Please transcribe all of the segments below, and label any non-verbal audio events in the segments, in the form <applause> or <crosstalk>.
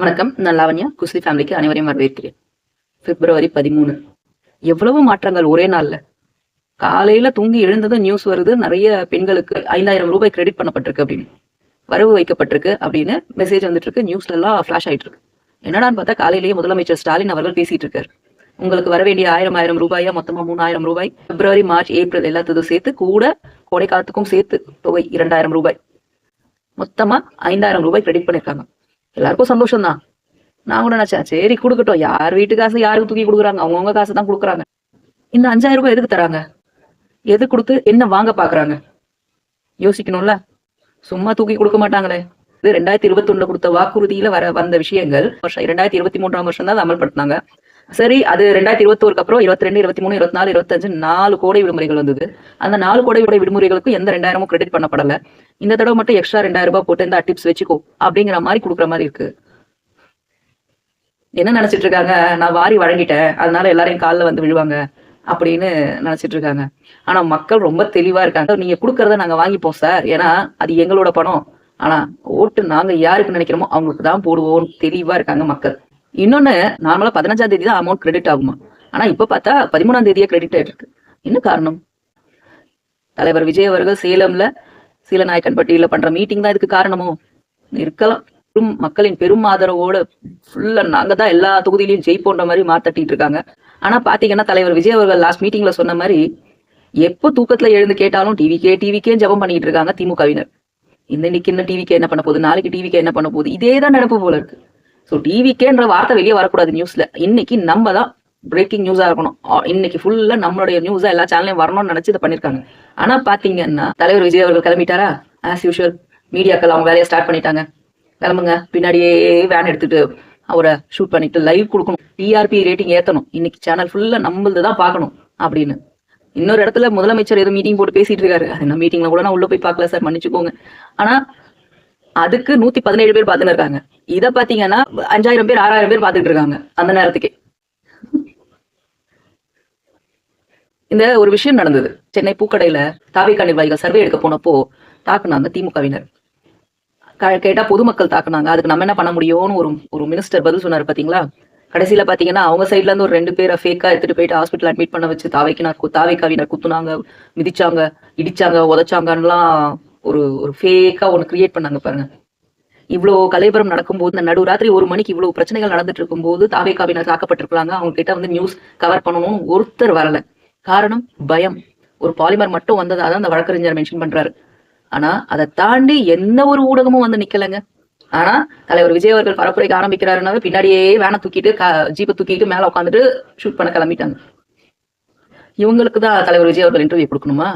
வணக்கம் நான் லாவண்யா குஸ்லி ஃபேமிலிக்கு அனைவரையும் வரவேற்கிறேன். பிப்ரவரி பதிமூணு. எவ்வளவு மாற்றங்கள் ஒரே நாள்ல. காலையில தூங்கி எழுந்ததும் நியூஸ் வருது நிறைய பெண்களுக்கு ஐந்தாயிரம் ரூபாய் கிரெடிட் பண்ணப்பட்டிருக்கு அப்படின்னு. வரவு வைக்கப்பட்டிருக்கு அப்படின்னு மெசேஜ் வந்துட்டு இருக்கு நியூஸ்ல எல்லாம் ஃபிளாஷ் ஆயிட்டு இருக்கு என்னடான்னு பார்த்தா காலையிலேயே முதலமைச்சர் ஸ்டாலின் அவர்கள் பேசிட்டு இருக்காரு உங்களுக்கு வர வேண்டிய ஆயிரம் ஆயிரம் ரூபாயா? மொத்தமா மூணாயிரம் ரூபாய். பிப்ரவரி மார்ச் ஏப்ரல் எல்லாத்ததும் சேர்த்து கூட கோடை காலத்துக்கும் சேர்த்து தொகை இரண்டாயிரம் ரூபாய். மொத்தமா ஐந்தாயிரம் ரூபாய் கிரெடிட் பண்ணிருக்காங்க. எல்லாருக்கும் சந்தோஷம் தான் நான் கூட நினைச்சேன் சரி கொடுக்கட்டும். யார் வீட்டு காசு யாருக்கு தூக்கி கொடுக்குறாங்க? அவங்கவுங்க காசு தான் கொடுக்குறாங்க. இந்த அஞ்சாயிரம் ரூபாய் எதுக்கு தராங்க? எது கொடுத்து என்ன வாங்க பாக்குறாங்க? யோசிக்கணும்ல. சும்மா தூக்கி கொடுக்க மாட்டாங்களே. இது ரெண்டாயிரத்தி இருபத்தி ஒண்ணுல கொடுத்த வாக்குறுதியில வர வந்த விஷயங்கள் வருஷம் இரண்டாயிரத்தி இருபத்தி மூன்றாம் வருஷம் தான் அமல்படுத்தினாங்க. சரி அது ரெண்டாயிரத்தி இருபத்தோருக்கு அப்புறம் இருபத்தி ரெண்டு இருபத்தி மூணு இருபத்தி நாலு இருபத்தஞ்சு நாலு கோடை விடுமுறைகள் வந்தது. அந்த நாலு கோடை விடை விடுமுறைகளுக்கு எந்த ரெண்டாயிரமும் கிரெடிட் பண்ணப்படல. இந்த தடவை மட்டும் எக்ஸ்ட்ரா ரெண்டாயிரம் ரூபாய் போட்டு இந்த டிப்ஸ் வச்சுக்கோ அப்படிங்கிற மாதிரி கொடுக்குற மாதிரி இருக்கு. என்ன நினைச்சிட்டு இருக்காங்க? நான் வாரி வழங்கிட்டேன். அதனால எல்லாரையும் காலில் வந்து விழுவாங்க அப்படின்னு நினைச்சிட்டு இருக்காங்க. ஆனா மக்கள் ரொம்ப தெளிவா இருக்காங்க. நீங்க கொடுக்கறத நாங்க வாங்கிப்போம் சார். ஏன்னா அது எங்களோட பணம். ஆனா ஓட்டு நாங்க யாருக்கு நினைக்கிறோமோ அவங்களுக்கு தான் போடுவோம் தெளிவா இருக்காங்க மக்கள். இன்னொன்னு நார்மலா பதினஞ்சாம் தேதி தான் அமௌண்ட் கிரெடிட் ஆகுமா? ஆனா இப்ப பார்த்தா பதிமூணாம் தேதியே கிரெடிட் ஆயிட்டு இருக்கு. என்ன காரணம்? தலைவர் விஜய் அவர்கள் சேலம்ல சீலநாயக்கன்பட்டியில பண்ற மீட்டிங் தான் இதுக்கு காரணமோ? இருக்கலாம். பெரும் மக்களின் பெரும் ஆதரவோட ஃபுல்லா நாங்க தான் எல்லா தொகுதியிலையும் ஜெயிப்போன்ற மாதிரி மாத்தட்டிட்டு இருக்காங்க. ஆனா பாத்தீங்கன்னா தலைவர் விஜய் அவர்கள் லாஸ்ட் மீட்டிங்ல சொன்ன மாதிரி எப்போ தூக்கத்துல எழுந்து கேட்டாலும் டிவிக்கே டிவிக்கே ஜெபம் பண்ணிட்டு இருக்காங்க திமுகவினர். இந்த இன்னைக்கு என்ன டிவிக்கு என்ன பண்ண போகுது? நாளைக்கு டிவிக்கு என்ன பண்ண போகுது? இதே தான் நடப்பு போல இருக்கு. ஸோ டிவிக்கேன்ற வார்த்தை வெளியே வரக்கூடாது நியூஸ்ல இன்னைக்கு நம்ம தான் பிரேக்கிங் நியூஸா இருக்கணும் இன்னைக்கு ஃபுல்லா நம்மளுடைய நியூஸா எல்லா சேனலையும் வரணும்னு நினைச்சு இதை பண்ணிருக்காங்க. ஆனா பாத்தீங்கன்னா தலைவர் விஜய் அவர்கள் கிளம்பிட்டாரா? ஆஸ் யூஷுவல் மீடியாக்கள் அவங்க வேலையை ஸ்டார்ட் பண்ணிட்டாங்க. கிளம்புங்க. பின்னாடியே வேன் எடுத்துட்டு அவரை ஷூட் பண்ணிட்டு லைவ் கொடுக்கணும். டிஆர்பி ரேட்டிங் ஏத்தணும். இன்னைக்கு சேனல் ஃபுல்லா நம்மளது தான் பார்க்கணும் அப்படின்னு. இன்னொரு இடத்துல முதலமைச்சர் ஏதோ மீட்டிங் போட்டு பேசிட்டு இருக்காரு. அந்த மீட்டிங்ல கூட நான் உள்ள போய் பார்க்கல சார். மன்னிச்சுக்கோங்க. ஆனா அதுக்கு நூத்தி பதினேழு பேர் பார்த்துன்னு இருக்காங்க இதை பாத்தீங்கன்னா அஞ்சாயிரம் பேர் ஆறாயிரம் பேர் பார்த்துட்டு இருக்காங்க அந்த நேரத்துக்கே. இந்த ஒரு விஷயம் நடந்தது. சென்னை பூக்கடையில தாவிக்கா நிர்வாகிகள் சர்வே எடுக்க போனப்போ தாக்குனாங்க திமுகவினர். கேட்டா பொதுமக்கள் தாக்குனாங்க. அதுக்கு நம்ம என்ன பண்ண முடியும்னு ஒரு ஒரு மினிஸ்டர் பதில் சொன்னாரு பாத்தீங்களா? கடைசியில பாத்தீங்கன்னா அவங்க சைடுல இருந்து ஒரு ரெண்டு பேரை ஃபேக்கா எடுத்துட்டு போயிட்டு ஹாஸ்பிட்டல் அட்மிட் பண்ண வச்சு தாவைக்கினார் தாவைக்காவினர் குத்துனாங்க மிதிச்சாங்க இடிச்சாங்க உதைச்சாங்கன்னுலாம் ஒரு ஒரு ஃபேக்கா ஒன்று கிரியேட் பண்ணாங்க பாருங்க. இவ்வளோ கலைபுரம் நடக்கும்போது இந்த நடு ராத்திரி ஒரு மணிக்கு இவ்வளவு பிரச்சனைகள் நடந்துட்டு இருக்கும்போது தாவேக்காவினர் தாக்கப்பட்டிருக்காங்க அவங்க கிட்ட வந்து நியூஸ் கவர் பண்ணணும்னு ஒருத்தர் வரல. காரணம் பயம். ஒரு பாலிமர் மட்டும் வந்ததாக தான் அந்த வழக்கறிஞர் மென்ஷன் பண்றாரு. ஆனா அதை தாண்டி எந்த ஒரு ஊடகமும் வந்து நிக்கலைங்க. ஆனா தலைவர் விஜய் அவர்கள் பரப்புரைக்கு ஆரம்பிக்கிறாருனாவே பின்னாடியே வேனை தூக்கிட்டு ஜீப்பை தூக்கிட்டு மேல உட்காந்துட்டு ஷூட் பண்ண கிளம்பிட்டாங்க. இவங்களுக்கு தான் தலைவர் விஜய் அவர்கள் இன்டர்வியூ கொடுக்கணுமா?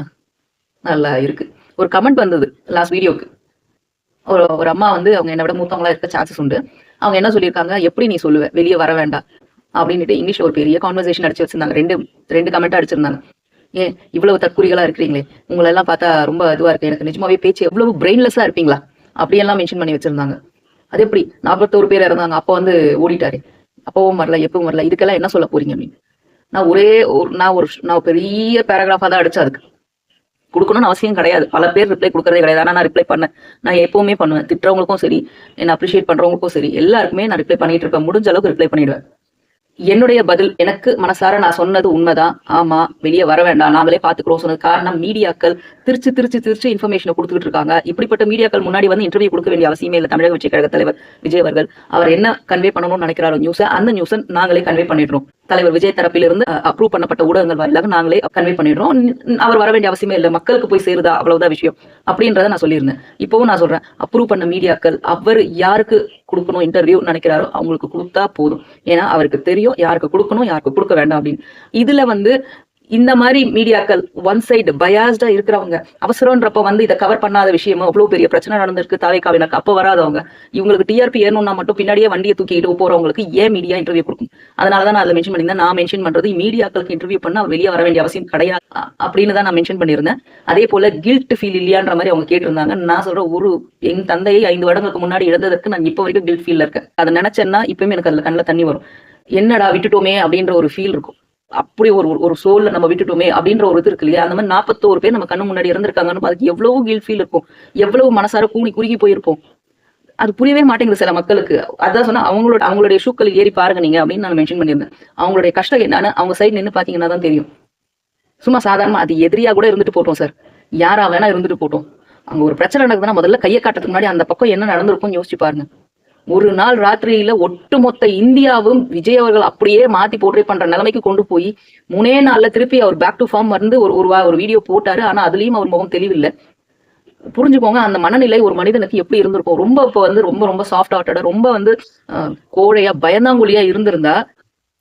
நல்லா இருக்கு. ஒரு கமெண்ட் வந்தது லாஸ்ட் வீடியோக்கு ஒரு ஒரு அம்மா வந்து அவங்க என்னை விட மூத்தவங்களா இருக்க சான்சஸ் உண்டு. அவங்க என்ன சொல்லியிருக்காங்க? எப்படி நீ சொல்லுவ? வெளியே வர வேண்டாம். அப்படின்னுட்டு இங்கிலீஷ் ஒரு பெரிய கான்வர்சேஷன் அடிச்சு வச்சிருந்தாங்க. ரெண்டு ரெண்டு கமெண்ட் அடிச்சிருந்தாங்க. ஏன் இவ்வளவு தற்குறிகளா இருக்கிறீங்களே? உங்களை எல்லாம் பார்த்தா ரொம்ப இதுவா இருக்கு. எனக்கு நிஜமாவே பேச்சு எவ்வளவு பிரெயின்லெஸ்ஸா இருப்பீங்களா? அப்படியெல்லாம் மென்ஷன் பண்ணி வச்சிருந்தாங்க. அது எப்படி? நாற்பத்தோரு பேர் இறந்தாங்க. அப்போ வந்து ஓடிட்டாரு. அப்பவும் வரல எப்பவும் வரல. இதுக்கெல்லாம் என்ன சொல்ல போறீங்க? அப்படின்னு. நான் ஒரே ஒரு நான் ஒரு நான் பெரிய பேராகிராஃபா தான் அடிச்சேன் அதுக்கு. கொடுக்கணும்னு அவசியம் கிடையாது. பல பேர் ரிப்ளை கொடுக்கறதே கிடையாது. ஆனா நான் ரிப்ளை பண்ணேன். நான் எப்பவுமே பண்ணுவேன். திட்டுறவங்களுக்கும் சரி என்ன அப்ரிஷியேட் பண்றவங்களுக்கும் சரி எல்லாருக்குமே நான் ரிப்ளை பண்ணிட்டு இருப்பேன். முடிஞ்ச அளவுக்கு ரிப்ளை பண்ணிடுவேன். என்னுடைய பதில் எனக்கு மனசார நான் சொன்னது உண்மைதான். ஆமா வெளியே வர வேண்டாம். நாங்களே பாத்துக்கிறோம் சொன்னது காரணம் மீடியாக்கள் திருச்சு திருச்சு திருச்சு இன்ஃபர்மேஷனை கொடுத்துட்டு இருக்காங்க. இப்படிப்பட்ட மீடியாக்கள் முன்னாடி வந்து இன்டர்வியூ கொடுக்க வேண்டிய அவசியமே இல்லை. தமிழக வெற்றி கழக தலைவர் விஜய் அவர்கள். அவர் என்ன கன்வே பண்ணணும்னு நினைக்கிறாரோ நியூஸை அந்த நியூஸை நாங்களே கன்வே பண்ணிடுறோம். தலைவர் விஜய் தரப்பிலிருந்து அப்ரூவ் பண்ணப்பட்ட ஊடகங்கள் வாயிலாக நாங்களே கன்வே பண்ணிடுறோம். அவர் வர வேண்டிய அவசியமே இல்லை. மக்களுக்கு போய் சேருதா? அவ்வளவுதான் விஷயம். அப்படின்றத நான் சொல்லியிருந்தேன். இப்பவும் நான் சொல்றேன். அப்ரூவ் பண்ண மீடியாக்கள் அவர் யாருக்கு கொடுக்கணும் இன்டர்வியூ நினைக்கிறாரோ அவங்களுக்கு கொடுத்தா போதும். ஏன்னா அவருக்கு தெரியும் யாருக்கு கொடுக்கணும் யாருக்கு கொடுக்க வேண்டாம் அப்படின்னு. இதுல வந்து இந்த மாதிரி மீடியாக்கள் ஒன் சைடு பயாஸ்டா இருக்கிறவங்க அவசரம்ன்றப்ப வந்து இதை கவர் பண்ணாத விஷயமா அவ்வளவு பெரிய பிரச்சனை நடந்திருக்கு தாவைக்காவினருக்கு அப்ப வராதவங்க இவங்களுக்கு டிஆர்பி ஏறணும்னா மட்டும் பின்னாடியே வண்டியை தூக்கிட்டு போறவங்களுக்கு ஏன் மீடியா இன்டர்வியூ கொடுக்கும் அதனாலதான் நான் அதுல மென்ஷன் பண்ணியிருந்தேன். நான் மென்ஷன் பண்றது மீடியாக்களுக்கு இன்டர்வியூ பண்ணா வெளியே வர வேண்டிய அவசியம் கிடையாது. அப்படின்னு தான் நான் மென்ஷன் பண்ணியிருந்தேன். அதே போல கில்ட் ஃபீல் இல்லையான்ற மாதிரி அவங்க கேட்டிருந்தாங்க. நான் சொல்ற ஒரு என் தந்தையை ஐந்து வருடங்களுக்கு முன்னாடி இழந்ததற்கு நான் இப்ப வரைக்கும் கில்ட் ஃபீல் இருக்கேன். அதை நினைச்சேன்னா இப்பவுமே எனக்கு அதுல கண்ணில் தண்ணி வரும். என்னடா விட்டுட்டோமே அப்படின்ற ஒரு ஃபீல் இருக்கும். அப்படி ஒரு ஒரு- சோல்ல நம்ம விட்டுட்டோமே அப்படின்ற ஒரு இது இருக்கு இல்லையா? அந்த மாதிரி நாற்பத்தோரு பேர் நம்ம கண்ணு முன்னாடி இருந்திருக்காங்கன்னு அதுக்கு எவ்வளவு கில் ஃபீல் இருக்கும். எவ்வளவு மனசார கூணி குறுகி போயிருப்போம். அது புரியவே மாட்டேங்குது சில மக்களுக்கு. அதான் சொன்னா அவங்களோட அவங்களுடைய ஷூக்கள் ஏறி பாருங்க நீங்க அப்படின்னு நான் மென்ஷன் பண்ணியிருந்தேன். அவங்களுடைய கஷ்டம் என்னன்னு அவங்க சைடு நின்று பாத்தீங்கன்னா தான் தெரியும். சும்மா சாதாரணமா அது எதிரியா கூட இருந்துட்டு போட்டோம் சார். யாரா வேணா இருந்துட்டு போட்டோம். அங்க ஒரு பிரச்சனை நடக்குதுன்னா முதல்ல கையை காட்டுறதுக்கு முன்னாடி அந்த பக்கம் என்ன நடந்திருக்கும்னு யோசிச்சு பாருங்க. ஒரு நாள் ராத்திரியில ஒட்டுமொத்த இந்தியாவும் விஜய் அவர்கள் அப்படியே மாத்தி போர்ட்ரே பண்ற நிலைமைக்கு கொண்டு போய் மூணே நாள்ல திருப்பி அவர் பேக் டு ஃபார்ம் வந்து ஒரு ஒரு வா- ஒரு வீடியோ போட்டாரு. ஆனா அதுலயும் அவர் முகம் தெளிவில்லை. புரிஞ்சுக்கோங்க அந்த மனநிலை ஒரு மனிதனுக்கு எப்படி இருந்திருக்கும்? ரொம்ப இப்போ வந்து ரொம்ப ரொம்ப சாஃப்ட் ஹார்ட்டடா ரொம்ப வந்து கோழையா பயந்தாங்குழியா இருந்திருந்தா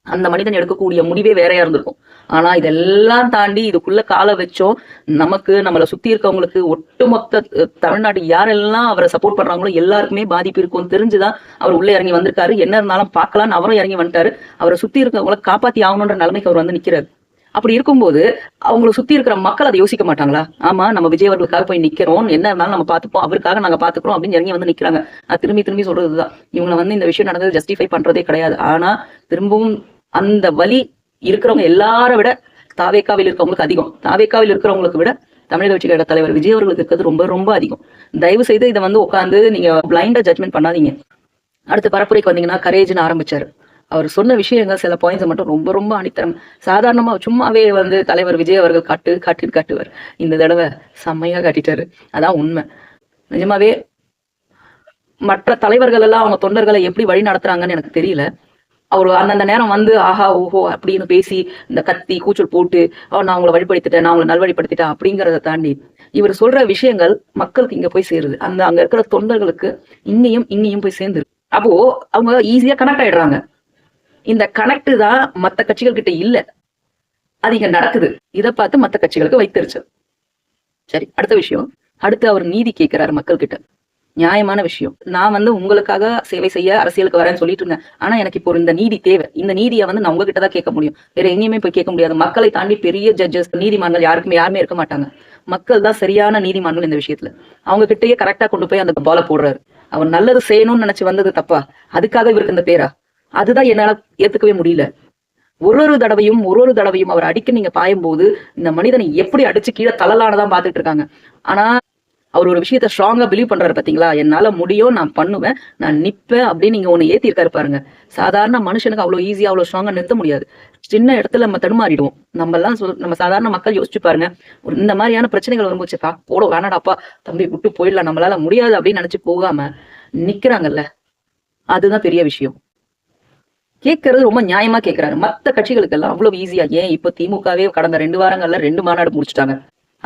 அந்த மனிதன் எடுக்கக்கூடிய முடிவே வேறையா இருந்திருக்கும். ஆனா இதெல்லாம் தாண்டி இதுக்குள்ள காலை வச்சோம் நமக்கு நம்மளை சுத்தி இருக்கவங்களுக்கு ஒட்டுமொத்த தமிழ்நாட்டு தமிழ்நாட்டுக்கு யாரெல்லாம் அவரை சப்போர்ட் பண்றாங்களோ எல்லாருக்குமே பாதிப்பு இருக்கும் தெரிஞ்சுதான் அவர் உள்ள இறங்கி வந்திருக்காரு. என்ன இருந்தாலும் பார்க்கலாம்னு அவரும் இறங்கி வந்துட்டாரு. அவரை சுத்தி இருக்கவங்கள காப்பாத்தி ஆகணுன்ற நிலைமைக்கு அவர் வந்து நிக்கிறாரு. அப்படி இருக்கும்போது அவங்கள சுத்தி இருக்கிற மக்கள் அதை யோசிக்க மாட்டாங்களா? ஆமா நம்ம விஜய் அவர்களுக்காக போய் நிக்கிறோம். என்ன இருந்தாலும் நம்ம பாத்துப்போம் அவருக்காக நாங்க பாத்துக்கிறோம் அப்படின்னு இறங்கி வந்து நிக்கிறாங்க. நான் திரும்பி திரும்பி சொல்றதுதான். இவங்களை வந்து இந்த விஷயம் நடந்தது ஜஸ்டிஃபை பண்றதே கிடையாது. ஆனா திரும்பவும் அந்த வலி இருக்கிறவங்க எல்லார விட தாவேக்காவில் இருக்கிறவங்களுக்கு அதிகம். தாவேக்காவில் இருக்கிறவங்களுக்கு விட தமிழக கட்சி கழக தலைவர் விஜய் அவர்களுக்கு இருக்கிறது ரொம்ப ரொம்ப அதிகம். தயவு செய்து இதை வந்து உட்காந்து நீங்க பிளைண்டா ஜட்மெண்ட் பண்ணாதீங்க. அடுத்து பரப்புரைக்கு வந்தீங்கன்னா கரேஜ்னு ஆரம்பிச்சாரு. அவர் சொன்ன விஷயங்கள் சில பாயிண்ட்ஸ் மட்டும் ரொம்ப ரொம்ப அனித்தரம் சாதாரணமா சும்மாவே வந்து தலைவர் விஜய் அவர்கள் காட்டு காட்டு காட்டுவார். இந்த தடவை செம்மையா காட்டிட்டாரு. அதான் உண்மை. நிஜமாவே மற்ற தலைவர்கள் எல்லாம் அவங்க தொண்டர்களை எப்படி வழி நடத்துறாங்கன்னு எனக்கு தெரியல. அவர் அந்தந்த நேரம் வந்து ஆஹா ஓஹோ அப்படின்னு பேசி இந்த கத்தி கூச்சல் போட்டு நான் உங்களை வழிபடுத்திட்டேன் நான் உங்களை நல்வழிப்படுத்திட்டேன் அப்படிங்கறத தாண்டி இவர் சொல்ற விஷயங்கள் மக்களுக்கு இங்க போய் சேருது. அந்த அங்க இருக்கிற தொண்டர்களுக்கு இங்கேயும் இங்கேயும் போய் சேர்ந்துரு அப்போ அவங்க ஈஸியா கனெக்ட் ஆயிடுறாங்க. இந்த கனெக்ட் தான் மத்த கட்சிகள் கிட்ட இல்ல. அது இங்க நடக்குது. இதை பார்த்து மத்த கட்சிகளுக்கு வைத்திருச்சு சரி அடுத்த விஷயம். அடுத்து அவர் நீதி கேட்கிறாரு மக்கள் கிட்ட. நியாயமான விஷயம். நான் வந்து உங்களுக்காக சேவை செய்ய அரசியலுக்கு வரேன்னு சொல்லிட்டு இருந்தேன். ஆனா எனக்கு இப்போ இந்த நீதி தேவை. இந்த நீதியை வந்து நான் உங்ககிட்ட தான் கேட்க முடியும். வேற எங்கேயுமே போய் கேட்க முடியாது. மக்களை தாண்டி பெரிய ஜட்ஜஸ் நீதிமன்றங்கள் யாருக்குமே யாருமே இருக்க மாட்டாங்க. மக்கள் தான் சரியான நீதிமன்றம் இந்த விஷயத்துல. அவங்க கிட்டயே கரெக்டா கொண்டு போய் அந்த பால போடுறாரு. அவர் நல்லது செய்யணும்னு நினைச்சு வந்தது தப்பா? அதுக்காக இவருக்கு இந்த பேரா? அதுதான் என்னால ஏத்துக்கவே முடியல. ஒரு ஒரு தடவையும் ஒரு ஒரு தடவையும் அவர் அடிக்க நீங்க பாயும் போது இந்த மனிதனை எப்படி அடிச்சு கீழே தள்ளலானதான் பாத்துட்டு இருக்காங்க. ஆனா அவர் ஒரு விஷயத்த ஸ்ட்ராங்கா பிலீவ் பண்றாரு பாத்தீங்களா? என்னால முடியும் நான் பண்ணுவேன் நான் நிப்பேன் அப்படின்னு நீங்க ஒண்ணு ஏத்திருக்காரு பாருங்க. சாதாரண மனுஷனுக்கு அவ்வளவு ஈஸியா அவ்வளவு ஸ்ட்ராங்கா நிறுத்த முடியாது. சின்ன இடத்துல நம்ம தடுமாறிடுவோம். நம்ம எல்லாம் சொல் நம்ம சாதாரண மக்கள் யோசிச்சு பாருங்க. ஒரு இந்த மாதிரியான பிரச்சனைகள் வரும்போச்சுக்கா போட வேணாடாப்பா தம்பி விட்டு போயிடலாம் நம்மளால முடியாது அப்படின்னு நினைச்சு போகாம நிக்கிறாங்கல்ல அதுதான் பெரிய விஷயம். கேட்கறது ரொம்ப நியாயமா கேட்கறாரு. மத்த கட்சிகளுக்கு எல்லாம் அவ்வளவு ஈஸியா ஏன் இப்ப திமுகவே கடந்த ரெண்டு வாரங்கள்ல ரெண்டு மாநாடு முடிச்சிட்டாங்க?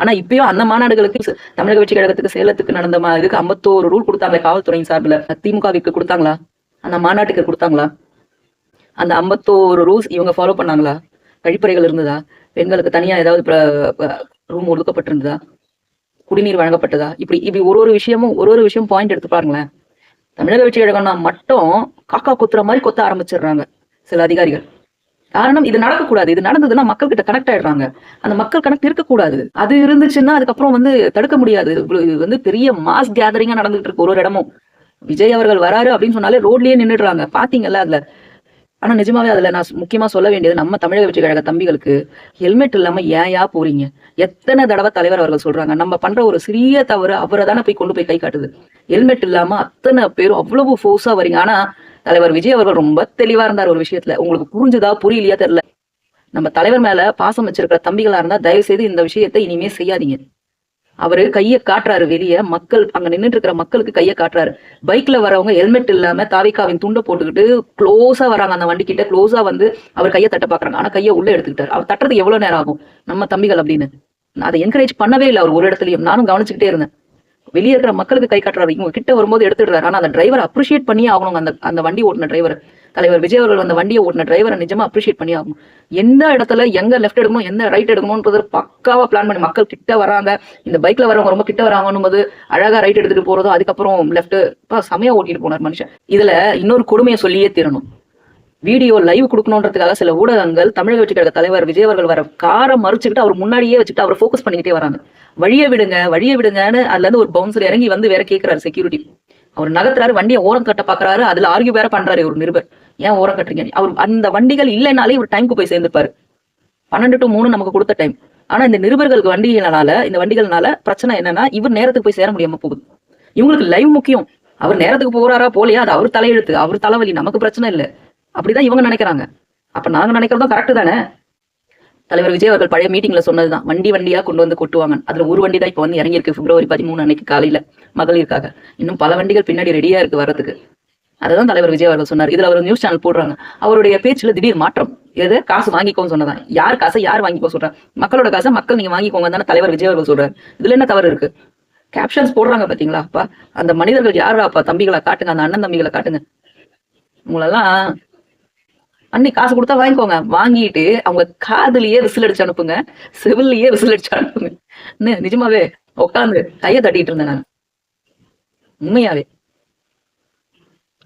ஆனா இப்பயும் அந்த மாநாடுகளுக்கு தமிழக வெற்றி கழகத்துக்கு சேலத்துக்கு நடந்த இதுக்கு ஐம்பத்தோரு ரூல் கொடுத்தாங்க காவல்துறையின் சார்பில். திமுகவுக்கு கொடுத்தாங்களா? அந்த மாநாட்டுக்கு கொடுத்தாங்களா? அந்த ஐம்பத்தோரு ரூல்ஸ் இவங்க ஃபாலோ பண்ணாங்களா? கழிப்பறைகள் இருந்ததா? பெண்களுக்கு தனியா ஏதாவது ரூம் ஒதுக்கப்பட்டிருந்ததா? குடிநீர் வழங்கப்பட்டதா? இப்படி இப்படி ஒரு ஒரு விஷயமும் ஒரு ஒரு விஷயம் பாயிண்ட் எடுத்து பாருங்களேன். தமிழக வெற்றி கழகம்னா மட்டும் காக்கா குத்துற மாதிரி கொத்த ஆரம்பிச்சிடுறாங்க சில அதிகாரிகள். காரணம் இது நடக்கக்கூடாது. இது நடந்ததுன்னா மக்கள் கிட்ட கனெக்ட் ஆயிடுறாங்க. அந்த மக்கள் கனெக்ட் இருக்கக்கூடாது அது இருந்துச்சுன்னா அதுக்கப்புறம் வந்து தடுக்க முடியாது. இது வந்து பெரிய மாஸ் கேதரிங்கா நடந்துகிட்டு இருக்கு ஒரு ஒரு இடமும். விஜய் அவர்கள் வராரு அப்படின்னு சொன்னாலே ரோட்லயே நின்னுடுறாங்க. பாத்தீங்கல்ல அதுல? ஆனா நிஜமாவே அதுல நான் முக்கியமா சொல்ல வேண்டியது நம்ம தமிழக வெற்றி கழக தம்பிகளுக்கு ஹெல்மெட் இல்லாம ஏயா போறீங்க? எத்தனை தடவை தலைவர் அவர்கள் சொல்றாங்க நம்ம பண்ற ஒரு சிறிய தவறு அவரை தானே போய் கொண்டு போய் கை காட்டுது. ஹெல்மெட் இல்லாம அத்தனை பேரும் அவ்வளவு ஃபோர்ஸா வரீங்க ஆனா தலைவர் விஜய் அவர்கள் ரொம்ப தெளிவா இருந்தார் ஒரு விஷயத்துல. உங்களுக்கு புரிஞ்சுதா புரியலையா தெரியல. நம்ம தலைவர் மேல பாசம் வச்சிருக்கிற தம்பிகளா இருந்தா தயவு செய்து இந்த விஷயத்தை இனிமே செய்யாதீங்க. அவரு கையை காட்டுறாரு வெளிய. மக்கள் அங்க நின்னுட்டு இருக்கிற மக்களுக்கு கையை காட்டுறாரு. பைக்ல வரவங்க ஹெல்மெட் இல்லாம தாவிக்காவின் துண்டை போட்டுக்கிட்டு க்ளோஸா வராங்க. அந்த வண்டி கிட்ட க்ளோஸா வந்து அவர் கையை தட்ட பாக்குறாங்க ஆனா கையை உள்ள எடுத்துக்கிட்டாரு. அவர் தட்டுறது எவ்வளவு நேரம் ஆகும்? நம்ம தம்பிகள் அப்படின்னு. நான் அதை என்கரேஜ் பண்ணவே இல்லை. அவர் ஒரு இடத்துலயும். நானும் கவனிச்சுக்கிட்டே இருந்தேன். வெளியே இருக்கிற மக்களுக்கு கை காட்டுறாரு. இவங்க கிட்ட வரும்போது எடுத்துடுறாரு. ஆனா அந்த டிரைவர் அப்ரிஷியேட் பண்ணி ஆகணும். அந்த அந்த வண்டி ஓட்டின டிரைவர் தலைவர் விஜய் அவர்கள் அந்த வண்டியை ஓட்டின டிரைவரை நிஜமா அப்ரிஷியேட் பண்ணி ஆகணும். எந்த இடத்துல எங்க லெஃப்ட் எடுக்கணும் எந்த ரைட் எடுக்கணும்ன்றது பக்காவா பிளான் பண்ணி மக்கள் கிட்ட வராங்க. இந்த பைக்ல வரவங்க ரொம்ப கிட்ட வராங்கன்னும் போது அழகா ரைட் எடுத்துட்டு போறதும் அதுக்கப்புறம் லெஃப்ட் செமையா ஓட்டிட்டு போனார் மனுஷன். இதுல இன்னொரு கொடுமையை சொல்லியே தீரணும். வீடியோ லைவ் கொடுக்கணுன்றதுக்காக சில ஊடகங்கள் தமிழக வெற்றி கழக தலைவர் விஜய் அவர்கள் வர காரை மறிச்சுக்கிட்டு அவர் முன்னாடியே வச்சுட்டு அவர் ஃபோக்கஸ் பண்ணிக்கிட்டே வராங்க. வழியை விடுங்க வழியை விடுங்கன்னு அதுல இருந்து ஒரு பவுன்சர் இறங்கி வந்து வேற கேட்கிறாரு செக்யூரிட்டி அவர் நகர்த்துறாரு வண்டியை ஓரம் கட்ட பாக்குறாரு அதுல ஆர்கியூ வேற பண்றாரு ஒரு நிருபர். ஏன் ஓரம் கட்டுறீங்க? அவர் அந்த வண்டிகள் இல்லைனாலே ஒரு டைம்க்கு போய் சேர்ந்துப்பாரு பன்னெண்டு டு மூணு நமக்கு கொடுத்த டைம் ஆனா இந்த நிருபர்களுக்கு வண்டிகளால இந்த வண்டிகள்னால பிரச்சனை என்னன்னா இவர் நேரத்துக்கு போய் சேர முடியாம போகுது. இவங்களுக்கு லைவ் முக்கியம். அவர் நேரத்துக்கு போறாரா போலியா அது அவர் தலையெழுத்து அவர் தலைவலி நமக்கு பிரச்சனை இல்லை. அப்படிதான் இவங்க நினைக்கிறாங்க. அப்ப நாங்க நினைக்கிறதும் கரெக்டு தானே? தலைவர் விஜய் அவர்கள் பழைய மீட்டிங்ல சொன்னதுதான். வண்டி வண்டியா கொண்டு வந்து கொட்டுவாங்க அதுல ஒரு வண்டி தான் இப்ப வந்து இறங்கியிருக்கு பிப்ரவரி பதிமூணு அன்னைக்கு காலையில மகளிருக்காக. இன்னும் பல வண்டிகள் பின்னாடி ரெடியா இருக்கு வர்றதுக்கு. அதுதான் தலைவர் விஜய் அவர்கள் சொன்னார். இதுல அவர் நியூஸ் சேனல் போடுறாங்க. அவருடைய பேச்சுல திடீர் மாற்றம். எது? காசு வாங்கிக்கோன்னு சொன்னதான் யார் காசை யார் வாங்கிக்கோ சொல்றாங்க. மக்களோட காசை மக்கள் நீங்க வாங்கிக்கோங்க தானே தலைவர் விஜய் அவர்கள் சொல்றாரு. இதுல என்ன தவறு இருக்கு? கேப்ஷன்ஸ் போடுறாங்க பாத்தீங்களா அப்பா? அந்த மனிதர்கள் யாரா அப்பா? தம்பிகளை காட்டுங்க. அந்த அண்ணன் தம்பிகளை காட்டுங்க. உங்களெல்லாம் அன்னைக்கு காசு கொடுத்தா வாங்கிக்கோங்க. வாங்கிட்டு அவங்க காதுலயே விசில் அடிச்சு அனுப்புங்க. சிவில்லயே விசில் அடிச்சு அனுப்புங்க. நிஜமாவே உட்காந்து கையை தட்டிட்டு இருந்தேன் நான். உண்மையாவே.